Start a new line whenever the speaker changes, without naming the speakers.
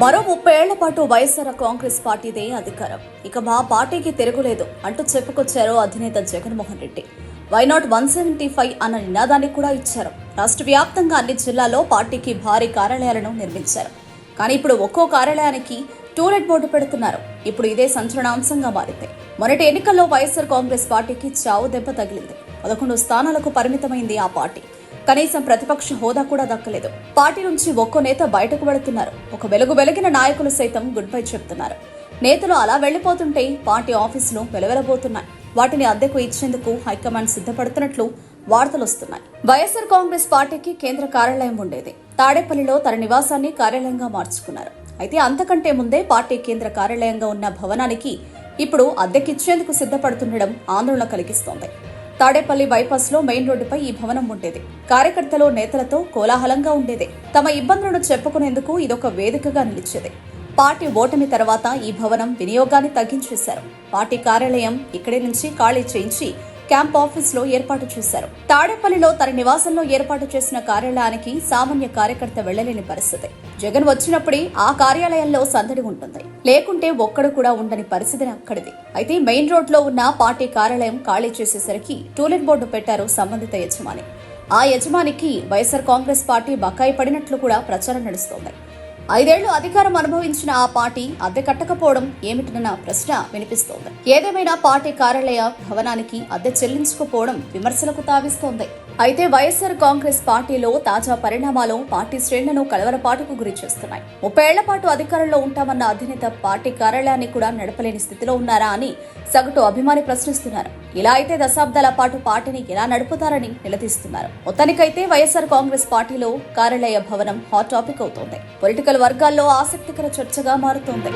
మరో ముప్పై ఏళ్ళ పాటు వైఎస్ఆర్ కాంగ్రెస్ పార్టీదే అధికారం. ఇక మా పార్టీకి తిరగలేదు అంటూ చెప్పుకొచ్చారు అధినేత Jaganmohan Reddy. Why not one seventy five అన్న నినాదాన్ని కూడా ఇచ్చారు. రాష్ట్ర వ్యాప్తంగా అన్ని జిల్లాల్లో పార్టీకి భారీ కార్యాలయాలను నిర్మించారు. కానీ ఇప్పుడు ఒక్కో కార్యాలయానికి టూలెట్ బోర్డు పెడుతున్నారు. ఇప్పుడు ఇదే సంచలనాంశంగా మారింది. మొన్నటి ఎన్నికల్లో వైఎస్ఆర్ కాంగ్రెస్ పార్టీకి చావు దెబ్బ తగిలింది. పదకొండు స్థానాలకు పరిమితమైంది ఆ పార్టీ. కనీసం ప్రతిపక్ష హోదా కూడా దక్కలేదు. పార్టీ నుంచి ఒక్కో నేత బయటకు పడుతున్నారు ఒక వెలుగు వెలిగిన నాయకులు సైతం గుడ్ బై చెప్తున్నారు. నేతలు అలా వెళ్ళిపోతుంటే పార్టీ ఆఫీసులు వెలవెలబోతున్నాయి. వాటిని అద్దెకు ఇచ్చేందుకు హైకమాండ్ సిద్ధపడుతున్నట్లు వార్తలు వస్తున్నాయి. వైఎస్ఆర్ కాంగ్రెస్ పార్టీకి కేంద్ర కార్యాలయం ఉండేది. తాడేపల్లిలో తన నివాసాన్ని కార్యాలయంగా మార్చుకున్నారు. అయితే అంతకంటే ముందే పార్టీ కేంద్ర కార్యాలయంగా ఉన్న భవనానికి ఇప్పుడు అద్దెకిచ్చేందుకు సిద్ధపడుతుండడం ఆందోళన కలిగిస్తోంది. తాడేపల్లి బైపాస్లో మెయిన్ రోడ్డుపై ఈ భవనం ఉండేది. కార్యకర్తలు నేతలతో కోలాహలంగా ఉండేది. తమ ఇబ్బందులను చెప్పుకునేందుకు ఇదొక వేదికగా నిలిచేది. పార్టీ ఓటమి తర్వాత ఈ భవనం వినియోగాన్ని తగ్గించేశారు. పార్టీ కార్యాలయం ఇక్కడి నుంచి ఖాళీ చేయించి క్యాంప్ ఆఫీస్లో ఏర్పాటు చేశారు. తాడేపల్లిలో తన నివాసంలో ఏర్పాటు చేసిన కార్యాలయానికి సామాన్య కార్యకర్త వెళ్ళలేని పరిస్థితి. జగన్ వచ్చినప్పుడే ఆ కార్యాలయంలో సందడి ఉంటుంది. లేకుంటే ఒక్కడు కూడా ఉండని పరిస్థితి అక్కడిది. అయితే మెయిన్ రోడ్లో ఉన్న పార్టీ కార్యాలయం ఖాళీ చేసేసరికి టూలెట్ బోర్డు పెట్టారు సంబంధిత యజమాని. ఆ యజమానికి వైఎస్ఆర్ కాంగ్రెస్ పార్టీ బకాయి పడినట్లు కూడా ప్రచారం నడుస్తోంది. ఐదేళ్ళు అధికారం అనుభవించిన ఆ పార్టీ అద్దె కట్టకపోవడం ఏమిటన్న ప్రశ్న వినిపిస్తోంది. ఏదేమైనా పార్టీ కార్యాలయ భవనానికి అద్దె చెల్లించకపోవడం విమర్శలకు తావిస్తోంది. అయితే వైఎస్ఆర్ కాంగ్రెస్ పార్టీలో తాజా పరిణామాలు పార్టీ శ్రేణులను కలవరపాటుకు గురి చేస్తున్నాయి ముప్పై ఏళ్ళ పాటు అధికారంలో ఉంటామన్న అధినేత పార్టీ కార్యాలయాన్ని కూడా నడపలేని స్థితిలో ఉన్నారా అని సగటు అభిమాని ప్రశ్నిస్తున్నారు. ఇలా అయితే దశాబ్దాల పాటు పార్టీని ఎలా నడుపుతారని నిలదీస్తున్నారు. మొత్తానికైతే వైఎస్ఆర్ కాంగ్రెస్ పార్టీలో కార్యాలయ భవనం హాట్ టాపిక్ అవుతోంది. పొలిటికల్ వర్గాల్లో ఆసక్తికర చర్చగా మారుతోంది.